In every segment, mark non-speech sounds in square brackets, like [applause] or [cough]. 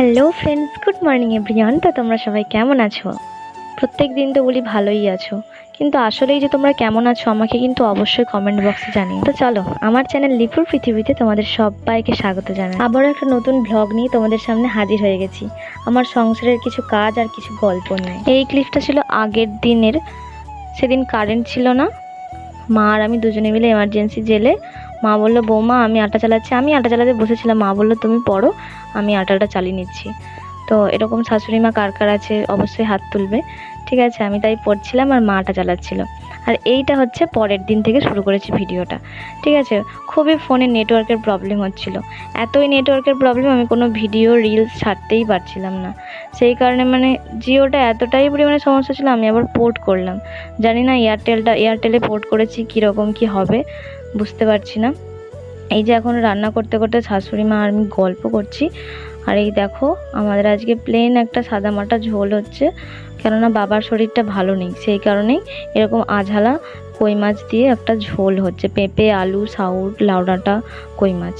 Hello friends good morning everyone তো তোমরা সবাই কেমন আছো? প্রত্যেক দিন তো বলি ভালোই আছো। কিন্তু আসলেই যে তোমরা কেমন আছো আমাকে কিন্তু অবশ্যই কমেন্ট বক্সে জানিও। তো চলো, আমার চ্যানেল লিপুর পৃথিবীতে তোমাদের সবাইকে স্বাগত জানাই। আবারও একটা নতুন ব্লগ নিয়ে তোমাদের সামনে হাজির হয়ে গেছি। আমার সংসারের কিছু কাজ আর কিছু গল্প নিয়ে এই ক্লিপটা ছিল আগের দিনের। সেদিন কারেন্ট ছিল না। মা আর আমি দুজনে মিলে এমার্জেন্সি জেলে মা বলল, বৌমা, আমি আটা চালাচ্ছি। আমি আটা চালাতে বসেছিলাম। মা বলল, তুমি পড়ো, আমি আটাটা চালিয়ে নিচ্ছি। তো এরকম শাশুড়ি মা কার কার আছে, অবশ্যই হাত তুলবে। ঠিক আছে, আমি তাই পড়ছিলাম আর মা আটা চালাচ্ছিল। আর এইটা হচ্ছে পরের দিন থেকে শুরু করেছি ভিডিওটা। ঠিক আছে, খুবই ফোনে নেটওয়ার্কের প্রবলেম হচ্ছিল। এতই নেটওয়ার্কের প্রবলেম, আমি কোনো ভিডিও, রিলস ছাড়তেই পারছিলাম না। সেই কারণে মানে জিওটা এতটাই পরিমাণে সমস্যা ছিল, আমি আবার পোর্ট করলাম। জানি না এয়ারটেলটা এয়ারটেলে পোর্ট করেছি কীরকম কী হবে। বুঝতে পারছি না। এই যে এখন রান্না করতে করতে শাশুড়ি মা আর আমি গল্প করছি। আর এই দেখো, আমাদের আজকে প্লেন একটা সাদামাটা ঝোল হচ্ছে। কেননা বাবার শরীরটা ভালো নেই, সেই কারণেই এরকম আঝালা কই মাছ দিয়ে একটা ঝোল হচ্ছে। পেঁপে, আলু সাউট লাউডাঁটা কই মাছ।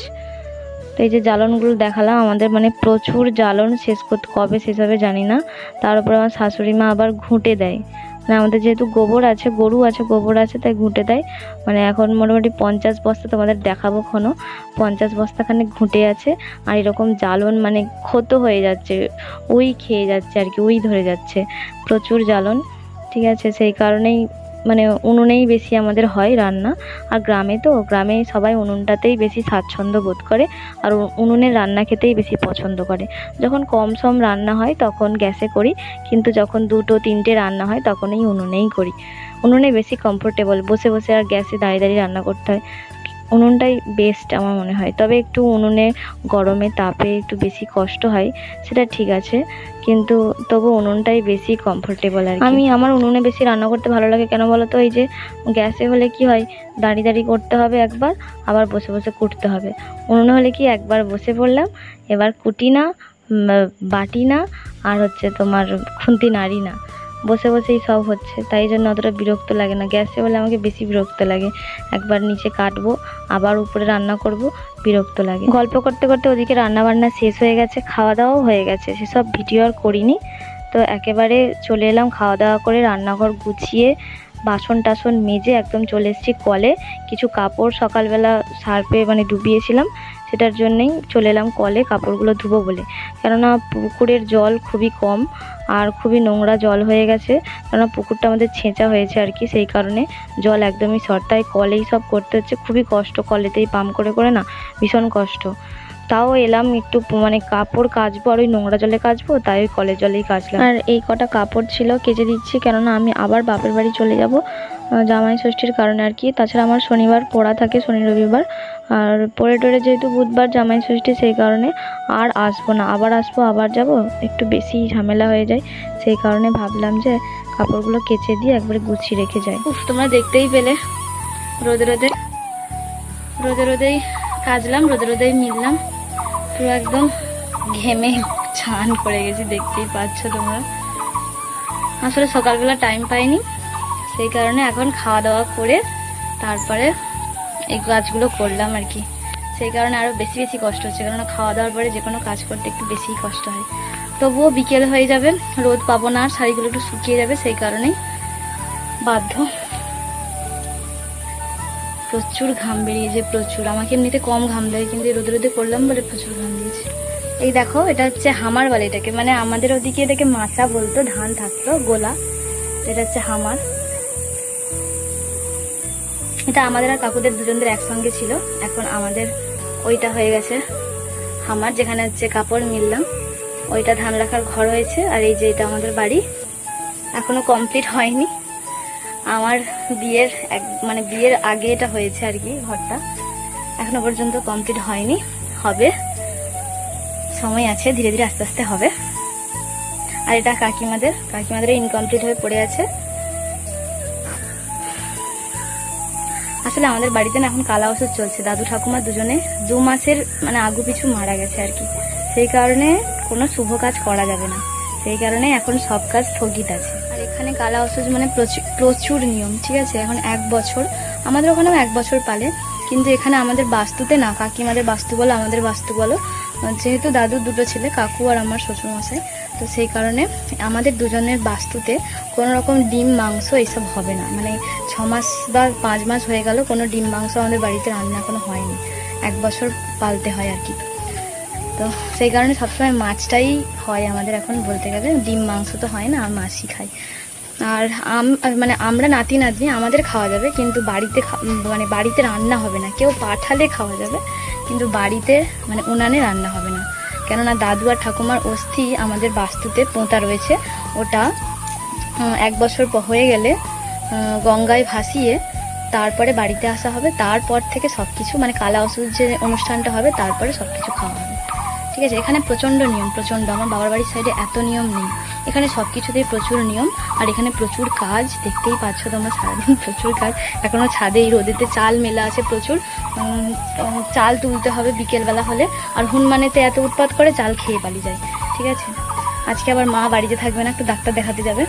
তো এই যে জ্বালনগুলো দেখালাম, আমাদের মানে প্রচুর জ্বালন শেষ করতে কবে শেষ হবে জানি না। তার উপর আমার শাশুড়ি মা আবার ঘুঁটে দেয়। মানে আমাদের যেহেতু গোবর আছে, গরু আছে, গোবর আছে, তাই ঘুঁটে দেয়। মানে এখন মোটামুটি পঞ্চাশ বস্তা তোমাদের দেখাবো খনো পঞ্চাশ বস্তাখানে ঘুঁটে আছে, আর এরকম জ্বালন মানে ক্ষত হয়ে যাচ্ছে ওই খেয়ে যাচ্ছে আর কি ওই ধরে যাচ্ছে, প্রচুর জ্বালন, ঠিক আছে? সেই কারণেই মানে উনুনেই বেশি আমাদের হয় রান্না। আর গ্রামে তো, গ্রামে সবাই উনুনটাতেই বেশি স্বাচ্ছন্দ্য বোধ করে আর উনুনের রান্না খেতেই বেশি পছন্দ করে। যখন কম সম রান্না হয় তখন গ্যাসে করি, কিন্তু যখন দুটো, তিনটে রান্না হয় তখনই উনুনেই করি। উনুনে বেশি কমফোর্টেবল বসে বসে আর গ্যাসে দাঁড়িয়ে দাঁড়িয়ে রান্না করতে হয়। উনুনটাই বেস্ট আমার মনে হয়। তবে একটু উনুনে গরমে তাপে একটু বেশি কষ্ট হয়, সেটা ঠিক আছে। কিন্তু তবু উনুনটাই বেশি কমফোর্টেবল আর আমি আমার উনুনে বেশি রান্না করতে ভালো লাগে কেন বলো তো এই যে গ্যাসে হলে কি হয়? দাঁড়িয়ে দাঁড়িয়ে করতে হবে একবার, আবার বসে বসে কুটতে হবে। উনুনে হলে কি একবার বসে পড়লাম, এবার কুটি না বাটি না আর হচ্ছে তোমার খুন্তি নাড়ি না বসে বসেই সব হচ্ছে। তাই জন্য অতটা বিরক্ত লাগে না। গ্যাসে হলে আমাকে বেশি বিরক্ত লাগে। একবার নিচে কাটবো, আবার উপরে রান্না করব, বিরক্ত লাগে। গল্প করতে করতে ওদিকে রান্না বান্না শেষ হয়ে গেছে খাওয়া দাওয়াও হয়ে গেছে। সেসব ভিডিও আর করিনি। তো একেবারে চলে এলাম খাওয়া দাওয়া করে রান্নাঘর গুছিয়ে বাসন টাসন মেজে একদম চলে এসেছি কলে। কিছু কাপড় সকালবেলা সার্ফে মানে ডুবিয়েছিলাম। সেটার জন্যেই চলে এলাম কলে কাপড়গুলো ধুবো বলে। কেননা পুকুরের জল খুবই কম আর খুবই নোংরা জল হয়ে গেছে। কেননা পুকুরটা আমাদের ছেঁচা হয়েছে আর কি, সেই কারণে জল একদমই শর্ট। তাই কলেই সব করতে হচ্ছে। খুবই কষ্ট কলেতেই পাম্প করে করে না, ভীষণ কষ্ট। তাও এলাম একটু মানে কাপড় কাচবো আর ওই নোংরা জলে কাচবো, তাই ওই কলের জলেই কাচলাম। আর এই কটা কাপড় ছিল কেচে দিচ্ছি, কেননা আমি আবার বাপের বাড়ি চলে যাব। জামাই ষষ্ঠীর কারণে আর কি। তাছাড়া আমার শনিবার পড়া থাকে, শনি রবিবার। আর পরে টরে যেহেতু বুধবার জামাই ষষ্ঠী, সেই কারণে আর আসব না। আবার আসব, আবার যাব, একটু বেশি ঝামেলা হয়ে যায়। সেই কারণে ভাবলাম যে কাপড়গুলো কেচে দিয়ে একবারে গুছিয়ে রেখে যায় উফ, তোমরা দেখতেই পেলে। রোদে রোদে রোদে রোদেই কাজলাম, রোদে রোদেই মিললাম। পুরো একদম ঘেমে ছান পড়ে গেছি, দেখতেই পাচ্ছ তোমরা। আসলে সকালবেলা টাইম পাইনি। সেই কারণে এখন খাওয়া দাওয়া করে তারপরে এই কাজগুলো করলাম আর কি। সেই কারণে আরও বেশি বেশি কষ্ট হচ্ছে, কেননা খাওয়া দাওয়ার পরে যে কোনো কাজ করতে একটু বেশিই কষ্ট হয়। তবুও বিকেল হয়ে যাবে, রোদ পাবো না, আর শাড়িগুলো একটু শুকিয়ে যাবে, সেই কারণেই বাধ্য। প্রচুর ঘাম বেরিয়েছে, প্রচুর। আমাকে এমনিতে কম ঘাম দেয়, কিন্তু রোদে রোদে করলাম বলে প্রচুর ঘাম দিয়েছে। এই দেখো, এটা হচ্ছে হামার বলে এটাকে। মানে আমাদের ওদিকে এটাকে মাচা বলতো, ধান থাকতো, গোলা। এটা হচ্ছে হামার। এটা আমাদের আর কাকুদের দুজনদের একসঙ্গে ছিল। এখন আমাদের ওইটা হয়ে গেছে হামার যেখানে হচ্ছে কাপড় মিললাম। ওইটা ধান রাখার ঘর হয়েছে আর এই যে এটা আমাদের বাড়ি। এখনও কমপ্লিট হয়নি। আমার বিয়ের এক মানে বিয়ের আগে এটা হয়েছে আর কি ঘরটা। এখনও পর্যন্ত কমপ্লিট হয়নি। হবে। সময় আছে, ধীরে ধীরে আস্তে আস্তে হবে। আর এটা কাকিমাদের কাকিমাদের ইনকমপ্লিট হয়ে পড়ে আছে। আসলে আমাদের বাড়িতে না এখন কালা ওষুধ চলছে। দাদু ঠাকুমা দুজনে দু মাসের মানে আগু পিছু মারা গেছে আর কি। সেই কারণে কোনো শুভ কাজ করা যাবে না। সেই কারণে এখন সব কাজ স্থগিত আছে। আর এখানে কালা ওষুধ মানে প্রচুর নিয়ম, ঠিক আছে? এখন এক বছর। আমাদের ওখানেও এক বছর পালে। কিন্তু এখানে আমাদের বাস্তুতে না, কাকিমাদের বাস্তু বলো, আমাদের বাস্তু বলো যেহেতু দাদুর দুটো ছেলে, কাকু আর আমার শ্বশুরমশাই, তো সেই কারণে আমাদের দুজনের বাস্তুতে কোনো রকম ডিম, মাংস এইসব হবে না। মানে ছ মাস বা পাঁচ মাস হয়ে গেল, কোনো ডিম, মাংস আমাদের বাড়িতে রান্না এখনও হয়নি। এক বছর পালতে হয় আর কি। তো সেই কারণে সবসময় মাছটাই হয় আমাদের এখন বলতে গেলে। ডিম, মাংস তো হয় না, আর মাছই খাই। আর আম মানে আমরা নাতি, নাতনি আমাদের খাওয়া যাবে, কিন্তু বাড়িতে মানে বাড়িতে রান্না হবে না। কেউ পাঠালে খাওয়া যাবে। কিন্তু বাড়িতে মানে উনানে রান্না হবে না। কেননা দাদু আর ঠাকুমার অস্থি আমাদের বাস্তুতে পোঁতা রয়েছে। ওটা এক বছর হয়ে গেলে গঙ্গায় ভাসিয়ে তারপরে বাড়িতে আসা হবে। তারপর থেকে সব কিছু মানে কালা ওষুধ যে অনুষ্ঠানটা হবে, তারপরে সব কিছু খাওয়া হবে। ঠিক আছে, এখানে প্রচণ্ড নিয়ম, প্রচণ্ড। আমার বাবার বাড়ির সাইডে এত নিয়ম নেই। এখানে সব কিছুতেই প্রচুর নিয়ম, আর এখানে প্রচুর কাজ, দেখতেই পাচ্ছ তোমরা সারাদিন [laughs] প্রচুর কাজ। এখনও ছাদে এই রোদেতে চাল মেলা আছে প্রচুর। চাল তুলতে হবে বিকেলবেলা হলে, আর হুনমানেতে এত উৎপাত করে চাল খেয়ে পালিয়ে যায়, ঠিক আছে? আজকে আবার মা বাড়িতে থাকবে না, একটু ডাক্তার দেখাতে যাবে।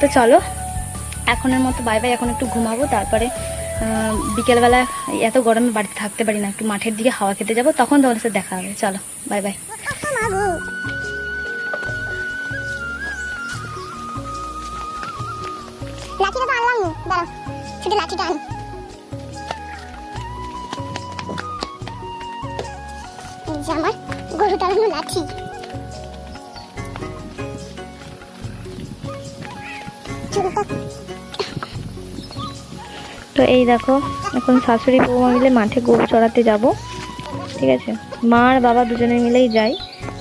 তো চলো, এখনের মতো বাই বাই এখন একটু ঘুমাবো, তারপরে বিকেলবেলা এত গরমে বাড়িতে থাকতে পারি না, একটু মাঠের দিকে হাওয়া খেতে যাব, তখন তোমাদের সাথে দেখা হবে। চলো বাই বাই লাঠিটা তো আনলাম দাঁড়াও, শুধু লাঠিটা আমার লাঠি। তো এই দেখো, এখন শাশুড়ি বৌমা মিলে মাঠে গরু চড়াতে যাব। ঠিক আছে? মা আর বাবা দুজনে মিলেই যাই,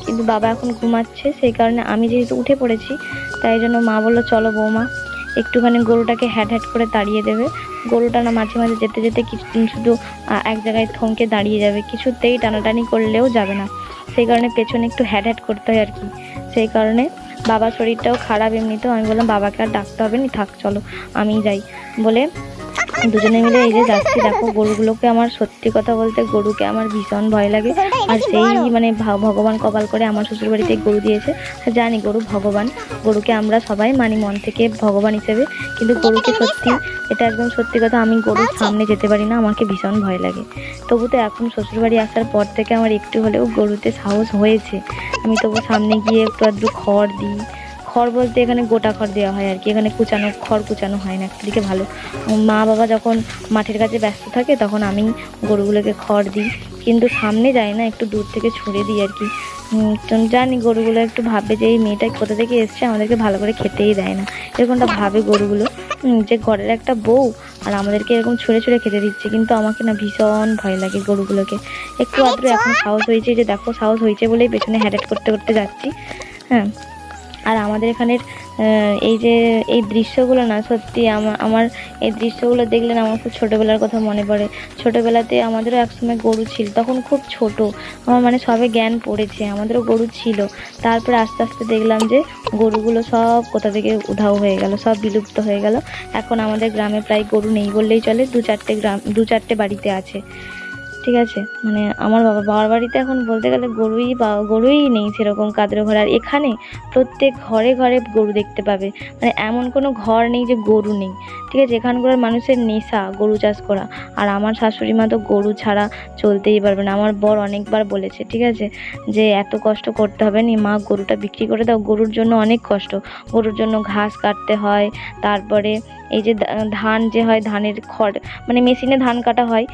কিন্তু বাবা এখন ঘুমাচ্ছে, সেই কারণে আমি যেহেতু উঠে পড়েছি, তাই জন্য মা বলল, চলো বৌমা একটুখানি গরুটাকে হ্যাট হ্যাট করে তাড়িয়ে দেবে। গরুটা না মাঝে মাঝে যেতে যেতে কিছুদিন শুধু এক জায়গায় থমকে দাঁড়িয়ে যাবে। কিছুতেই টানাটানি করলেও যাবে না। সেই কারণে পেছনে একটু হ্যাট হ্যাট করতে হয় আর কি। সেই কারণে বাবার শরীরটাও খারাপ এমনিতেও। আমি বললাম, বাবাকে আর ডাকতে হবে না, থাক, চলো আমি যাই। বলে দুজনে মিলে এই যে যাচ্ছি, দেখো গরুগুলোকে আমার সত্যি কথা বলতে গরুকে আমার ভীষণ ভয় লাগে। আর সেই মানে ভগবান কপাল করে আমার শ্বশুর বাড়িতে গরু দিয়েছে। জানি গরু ভগবান। গরুকে আমরা সবাই মানি মন থেকে ভগবান হিসেবে। কিন্তু গরুকে সত্যি, এটা একদম সত্যি কথা, আমি গরুর সামনে যেতে পারি না, আমাকে ভীষণ ভয় লাগে। তবু তো এখন শ্বশুর বাড়ি আসার পর থেকে আমার একটু হলেও গরুতে সাহস হয়েছে। আমি তবু সামনে গিয়ে একটু আধটু খড় দিই খড় বলতে এখানে গোটা খড় দেওয়া হয় আর কি। এখানে কুচানো, খড় কুচানো হয় না, একদিকে ভালো। মা বাবা যখন মাঠের কাছে ব্যস্ত থাকে তখন আমি গরুগুলোকে খড় দিই। কিন্তু সামনে যাই না, একটু দূর থেকে ছুঁড়ে দিই আর কি। জানি গরুগুলো একটু ভাববে যে এই মেয়েটা কোথা থেকে এসছে, আমাদেরকে ভালো করে খেতেই দেয় না। এরকমটা ভাবে গরুগুলো। যে ঘরের একটা বউ আর আমাদেরকে এরকম ছুঁড়ে ছুঁড়ে খেতে দিচ্ছে, কিন্তু আমাকে না ভীষণ ভয় লাগে গরুগুলোকে। একটু আদ্র এখন সাহস হয়েছে যে দেখো, সাহস হয়েছে বলেই পেছনে হ্যাডেট করতে করতে যাচ্ছি। হ্যাঁ। আর আমাদের এখানের এই যে, এই দৃশ্যগুলো না, সত্যি আমার এই দৃশ্যগুলো দেখলে না আমার খুব ছোটোবেলার কথা মনে পড়ে। ছোটোবেলাতে আমাদেরও একসময় গরু ছিল, তখন খুব ছোট। আমার মানে সবে জ্ঞান পড়েছে, আমাদেরও গরু ছিল। তারপরে আস্তে আস্তে দেখলাম যে গরুগুলো সব কোথা থেকে উধাও হয়ে গেল, সব বিলুপ্ত হয়ে গেল। এখন আমাদের গ্রামে প্রায় গরু নেই বললেই চলে, দু চারটে গ্রাম, দু চারটে বাড়িতে আছে। ঠিক আছে? মানে আমার বাবা, বাবার বাড়িতে এখন বলতে গেলে গরুই গরুই নেই সেরকম কাদরে ঘর। আর এখানে প্রত্যেক ঘরে ঘরে গরু দেখতে পাবে। মানে এমন কোনো ঘর নেই যে গরু নেই। ঠিক আছে? এখানকার মানুষের নেশা গরু চাষ করা। আর আমার শাশুড়ি মা তো গরু ছাড়া চলতেই পারবে না। আমার বর অনেকবার বলেছে, ঠিক আছে? যে এত কষ্ট করতে হবে না। মা, গরুটা বিক্রি করে দাও। গরুর জন্য অনেক কষ্ট। গরুর জন্য ঘাস কাটতে হয়। তারপরে এই যে ধান যে হয়, ধানের খড়। মানে মেশিনে ধান কাটা হয়।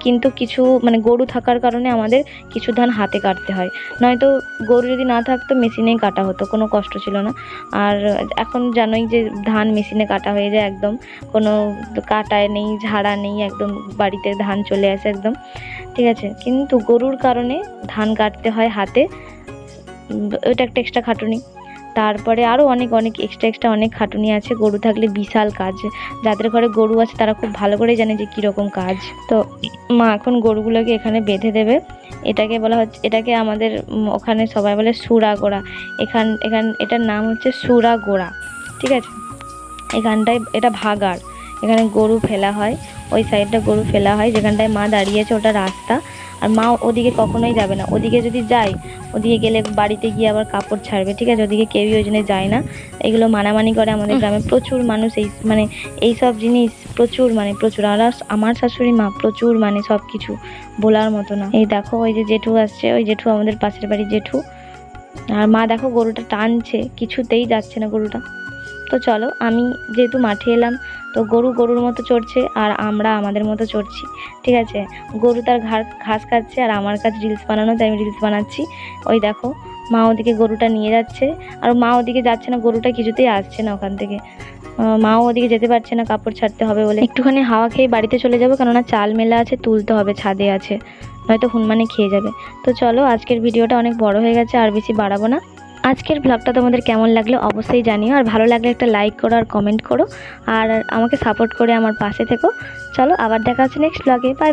কিন্তু কিছু মানে গরু থাকার কারণে আমাদের কিছু ধান হাতে কাটতে হয়। নয়তো গরু যদি না থাকতো মেশিনেই কাটা হতো, কোনো কষ্ট ছিল না। আর এখন জানোই যে ধান মেশিনে কাটা হয়ে যায় একদম, কোনো কাটায় নেই, ঝাড়া নেই, একদম বাড়িতে ধান চলে আসে একদম। ঠিক আছে, কিন্তু গরুর কারণে ধান কাটতে হয় হাতে। ওইটা একটা এক্সট্রা খাটুনি। তারপরে আরও অনেক অনেক এক্সট্রা এক্সট্রা অনেক খাটুনি আছে, গরু থাকলে বিশাল কাজ। যাদের ঘরে গরু আছে, তারা খুব ভালো করে জানে যে কীরকম কাজ। তো মা এখন গরুগুলোকে এখানে বেঁধে দেবে। এটাকে বলা হচ্ছে, এটাকে আমাদের ওখানে সবাই বলে সুরা গোড়া। এখান এখান, এটার নাম হচ্ছে সুরা গোড়া। ঠিক আছে? এখানটায়, এটা ভাগাড়। এখানে গরু ফেলা হয় ওই সাইডটা গরু ফেলা হয় যেখানটায় মা দাঁড়িয়েছে ওটা রাস্তা। আর মা ওদিকে কখনোই যাবে না। ওদিকে যদি যায় ওদিকে গেলে বাড়িতে গিয়ে আবার কাপড় ছাড়বে ঠিক আছে? ওদিকে কেউই ওই জন্য যায় না। এগুলো মানামানি করে আমাদের গ্রামে। প্রচুর মানুষ এই মানে এই সব জিনিস প্রচুর মানে প্রচুর। আর আমার শাশুড়ি মা প্রচুর মানে সব কিছু বলার মতো না। এই দেখো ওই যে জেঠু আসছে ওই জেঠু আমাদের পাশের বাড়ির জেঠু। আর মা দেখো গরুটা টানছে কিছুতেই যাচ্ছে না গরুটা। তো চলো, আমি যেহেতু মাঠে এলাম, তো গরু গরুর মতো চড়ছে আর আমরা আমাদের মতো চড়ছি, ঠিক আছে? গরু তার ঘাস খাচ্ছে আর আমার কাছে রিলস বানানো, তাই আমি রিলস বানাচ্ছি। ওই দেখো, মা ওদিকে গরুটা নিয়ে যাচ্ছে, আর মা ওদিকে যাচ্ছে না, গরুটা কিছুতেই আসছে না ওখান থেকে। মাও ওদিকে যেতে পারছে না, কাপড় ছাড়তে হবে বলে। একটুখানি হাওয়া খেয়ে বাড়িতে চলে যাব, কেননা চাল মেলা আছে, তুলতে হবে, ছাদে আছে। নয়তো হুনমানে খেয়ে যাবে। তো চলো, আজকের ভিডিওটা অনেক বড় হয়ে গেছে, আর বেশি বাড়াবো না। আজকের ব্লগটা তোমাদের কেমন লাগল অবশ্যই জানিও, আর ভালো লাগলে একটা লাইক করো আর কমেন্ট করো, আর আমাকে সাপোর্ট করে আমার পাশে থেকো। চলো আবার দেখা হচ্ছে নেক্সট ব্লগে বাই বাই